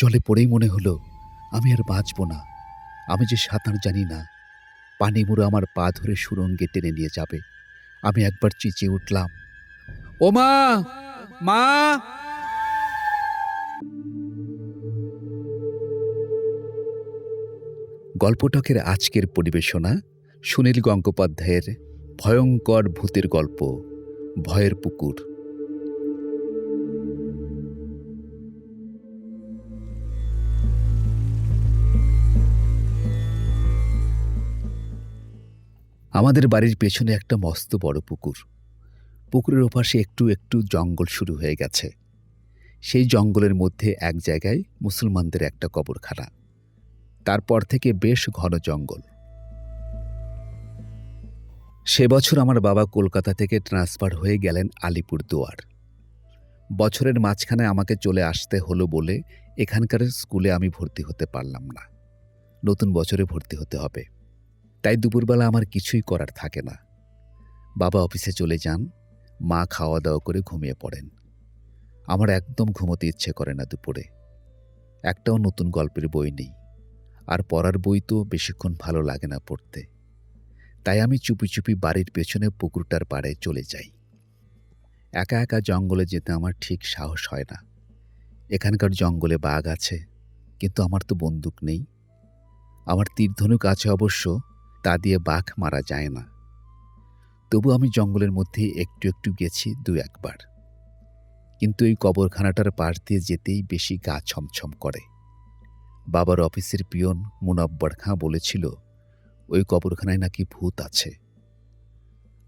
জলে পড়েই মনে হলো, আমি আর বাঁচব না। আমি যে সাঁতার জানি না, পানি মুড়ো আমার পা ধরে সুরঙ্গে টেনে নিয়ে যাবে। আমি একবার চেঁচিয়ে উঠলাম, ও মা মা! গল্পটকের আজকের পরিবেশনা সুনীল গঙ্গোপাধ্যায়ের ভয়ঙ্কর ভূতের গল্প, ভয়ের পুকুর। আমাদের বাড়ির পেছনে একটা মস্ত বড় পুকুর। পুকুরের ওপাশে একটু একটু জঙ্গল শুরু হয়ে গেছে। সেই জঙ্গলের মধ্যে এক জায়গায় মুসলমানদের একটা কবরখানা। তারপর থেকে বেশ ঘন জঙ্গল। সে বছর আমার বাবা কলকাতা থেকে ট্রান্সফার হয়ে গেলেন আলিপুর দুয়ার বছরের মাঝখানে আমাকে চলে আসতে হলো বলে এখানকার স্কুলে আমি ভর্তি হতে পারলাম না। নতুন বছরে ভর্তি হতে হবে। তাই দুপুরবেলা আমার কিছুই করার থাকে না। বাবা অফিসে চলে যান, মা খাওয়া দাওয়া করে ঘুমিয়ে পড়েন। আমার একদম ঘুমোতে ইচ্ছে করে না দুপুরে। একটাও নতুন গল্পের বই নেই, আর পড়ার বই তো বেশিক্ষণ ভালো লাগে না পড়তে। তাই আমি চুপি চুপি বাড়ির পেছনে পুকুরটার পাড়ে চলে যাই। একা একা জঙ্গলে যেতে আমার ঠিক সাহস হয় না। এখানকার জঙ্গলে বাঘ আছে, কিন্তু আমার তো বন্দুক নেই। আমার তীরধনুক আছে অবশ্য তা দিয়ে বাঘ মারা যায় না। তবু আমি জঙ্গলের মধ্যে একটু একটু গেছি দু একবার। কিন্তু এই কবরখানাটার পাশ দিয়ে যেতেই বেশি গা ছমছম করে। বাবার অফিসের পিয়ন মুনব্বর খাঁ বলেছিল, ওই কবরখানায় নাকি ভূত আছে।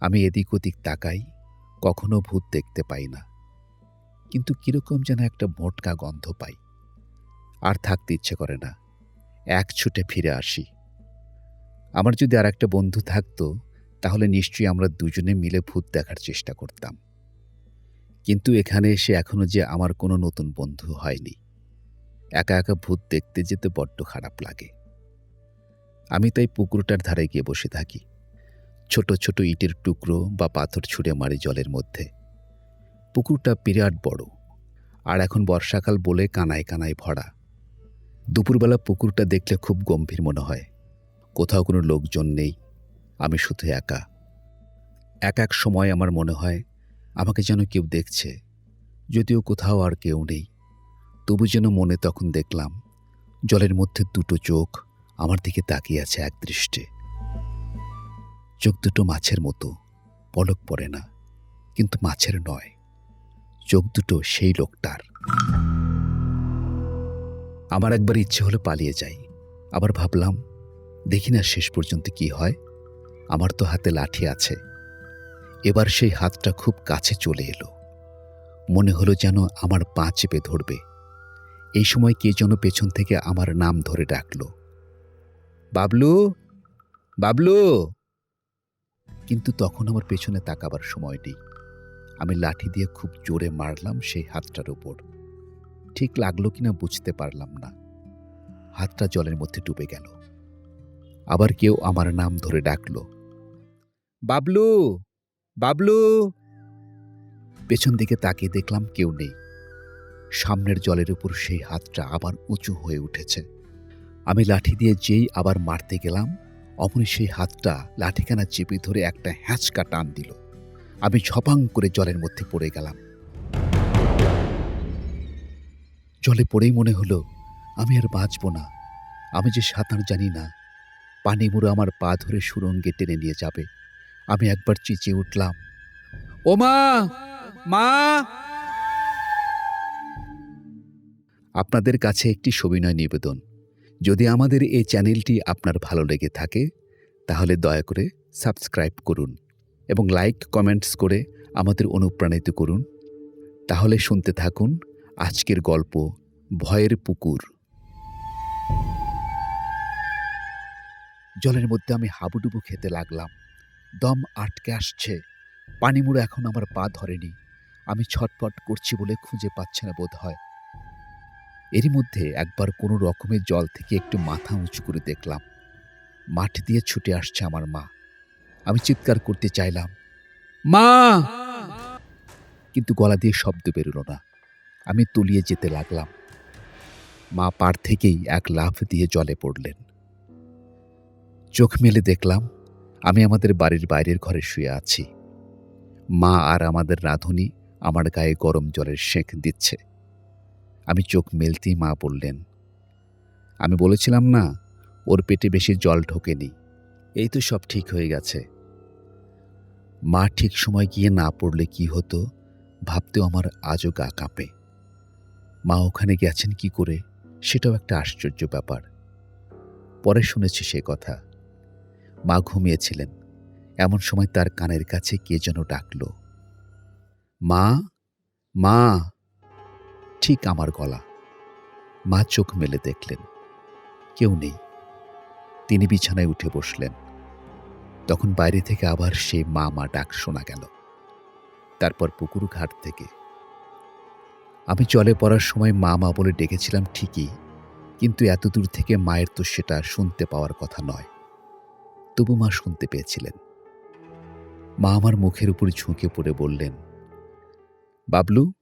আমি এদিক ওদিক তাকাই, কখনো ভূত দেখতে পাই না। কিন্তু কীরকম যেন একটা মোটকা গন্ধ পাই। আর থাকতে ইচ্ছে করে না। এক ছুটে ফিরে আসি। আমার যদি আর একটা বন্ধু থাকতো, তাহলে নিশ্চয়ই আমরা দুজনে মিলে ভূত দেখার চেষ্টা করতাম। কিন্তু এখানে এসে এখনও যে আমার কোনো নতুন বন্ধু হয়নি। একা একা ভূত দেখতে যেতে বড্ড খারাপ লাগে। আমি তাই পুকুরটার ধারে গিয়ে বসে থাকি। ছোট ছোট ইটের টুকরো বা পাথর ছুঁড়ে মারি জলের মধ্যে। পুকুরটা বিরাট বড়, আর এখন বর্ষাকাল বলে কানায় কানায় ভরা। দুপুরবেলা পুকুরটা দেখলে খুব গম্ভীর মনে হয়। কোথাও কোনো লোকজন নেই। আমি শুধু একা। এক এক সময় আমার মনে হয়, আমাকে যেন কেউ দেখছে। যদিও কোথাও আর কেউ নেই। তবু যেন মনে তখন দেখলাম, জলের মধ্যে দুটো চোখ আমার দিকে তাকিয়ে আছে এক দৃষ্টে। চোখ দুটো মাছের মতো, পলক পড়ে না, কিন্তু মাছের নয়। চোখ দুটো সেই লোকটার। আমার একবার ইচ্ছে হলো পালিয়ে যাই। আবার ভাবলাম দেখি না শেষ পর্যন্ত কি হয়। আমার তো হাতে লাঠি আছে। এবার সেই হাতটা খুব কাছে চলে এলো। মনে হলো যেন আমার পা চেপে ধরবে। এই সময় কে যেন পেছন থেকে আমার নাম ধরে ডাকল। বাবলু বাবলু! কিন্তু তখন আমার পেছনে তাকাবার সময় নেই। আমি লাঠি দিয়ে খুব জোরে মারলাম সেই হাতটার উপর। ঠিক লাগল কিনা বুঝতে পারলাম না। হাতটা জলের মধ্যে ডুবে গেল। আবার কেউ আমার নাম ধরে ডাকল। বাবলু বাবলু। পেছন দিকে তাকিয়ে দেখলাম কেউ নেই। সামনের জলের উপর সেই হাতটা আবার উঁচু হয়ে উঠেছে। আমি লাঠি দিয়ে যেই আবার মারতে গেলাম, অমনি সেই হাতটা লাঠিখানা চেপে ধরে একটা হ্যাঁচকা টান দিল। আমি ঝপাং করে জলের মধ্যে পড়ে গেলাম। জলে পড়েই মনে হলো, আমি আর বাঁচব না। আমি যে সাঁতার জানি না পানি মুড়ো আমার পা ধরে সুরঙ্গে টেনে নিয়ে যাবে। আমি একবার চেঁচিয়ে উঠলাম। ও মা! মা! আপনাদের কাছে একটি সবিনয় নিবেদন। যদি আমাদের এই চ্যানেলটি আপনার ভালো লেগে থাকে, তাহলে দয়া করে সাবস্ক্রাইব করুন এবং লাইক, কমেন্টস করে আমাদের অনুপ্রাণিত করুন। তাহলে শুনতে থাকুন আজকের গল্প ভয়ের পুকুর। জলের মধ্যে আমি হাবুডুবু খেতে লাগলাম। দম আটকে আসছে। পানিমুড়ো এখন আমার পা ধরেনি। আমি ছটপট করছি বলে খুঁজে পাচ্ছে না বোধ হয় এরই মধ্যে একবার কোনো রকমের জল থেকে একটু মাথা উঁচু করে দেখলাম। মাঠ দিয়ে ছুটে আসছে আমার মা। আমি চিৎকার করতে চাইলাম, মা! কিন্তু গলা দিয়ে শব্দ বেরোলো না। আমি তলিয়ে যেতে লাগলাম। মা পার থেকেই এক লাফ দিয়ে জলে পড়লেন। চোখ মেলে দেখলাম, আমি আমাদের বাড়ির বাইরের ঘরে শুয়ে আছি। মা আর আমাদের রাঁধুনি আমার গায়ে গরম জলের সেঁক দিচ্ছে। আমি চোখ মেলতেই মা বললেন, আমি বলেছিলাম না, ওর পেটে বেশি জল ঢোকেনি। এই তো সব ঠিক হয়ে গেছে। মা ঠিক সময় গিয়ে না পড়লে কি হতো, ভাবতেও আমার আজও গা কাঁপে। মা ওখানে গেছেন কি করে, সেটাও একটা আশ্চর্য ব্যাপার। পরে শুনেছি সে কথা। মা ঘুমিয়েছিলেন। এমন সময় তার কানের কাছে কে যেন ডাকল। মা মা। ঠিক আমার গলা। মা চোখ মেলে দেখলেন। কেউ নেই। তিনি বিছানায় উঠে বসলেন। তখন বাইরে থেকে আবার সে মা মা ডাক শোনা গেল। তারপর পুকুর ঘাট থেকে। আমি জলে পড়ার সময় মা মা বলে ডেকেছিলাম ঠিকই, কিন্তু এত দূর থেকে মায়ের তো সেটা শুনতে পাওয়ার কথা নয়। তবু মা শুনতে পেয়েছিলেন। মা আমার মুখের উপর ঝুঁকে পড়ে বললেন, বাবলু,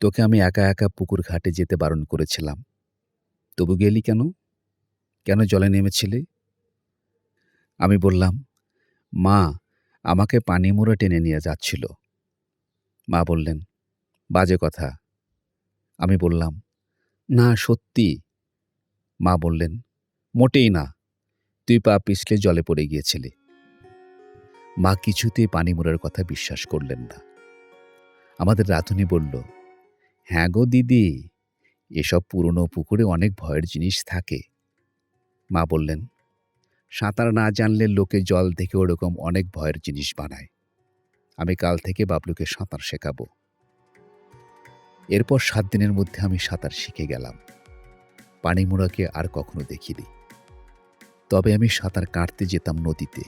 তোকে আমি একা একা পুকুর ঘাটে যেতে বারণ করেছিলাম। তবু গেলি কেন? কেন জলে নেমেছিলে? আমি বললাম, মা, আমাকে পানি মোড়া টেনে নিয়ে যাচ্ছিল। মা বললেন, বাজে কথা। আমি বললাম, না, সত্যি। মা বললেন, মোটেই না। তুই পা পিছলে জলে পড়ে গিয়েছিলি। মা কিছুতে পানি মোড়ার কথা বিশ্বাস করলেন না। আমাদের রাধুনি বলল হ্যাঁ গো দিদি, এসব পুরনো পুকুরে অনেক ভয়ের জিনিস থাকে। মা বললেন, সাঁতার না জানলে লোকে জল দেখে ওরকম অনেক ভয়ের জিনিস বানায়। আমি কাল থেকে বাবলুকে সাঁতার শেখাবো। এরপর সাত দিনের মধ্যে আমি সাঁতার শিখে গেলাম। পানিমোড়াকে আর কখনো দেখিনি। তবে আমি সাঁতার কাটতে যেতাম নদীতে।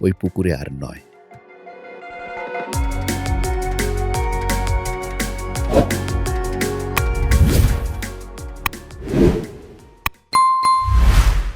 ওই পুকুরে আর নয়।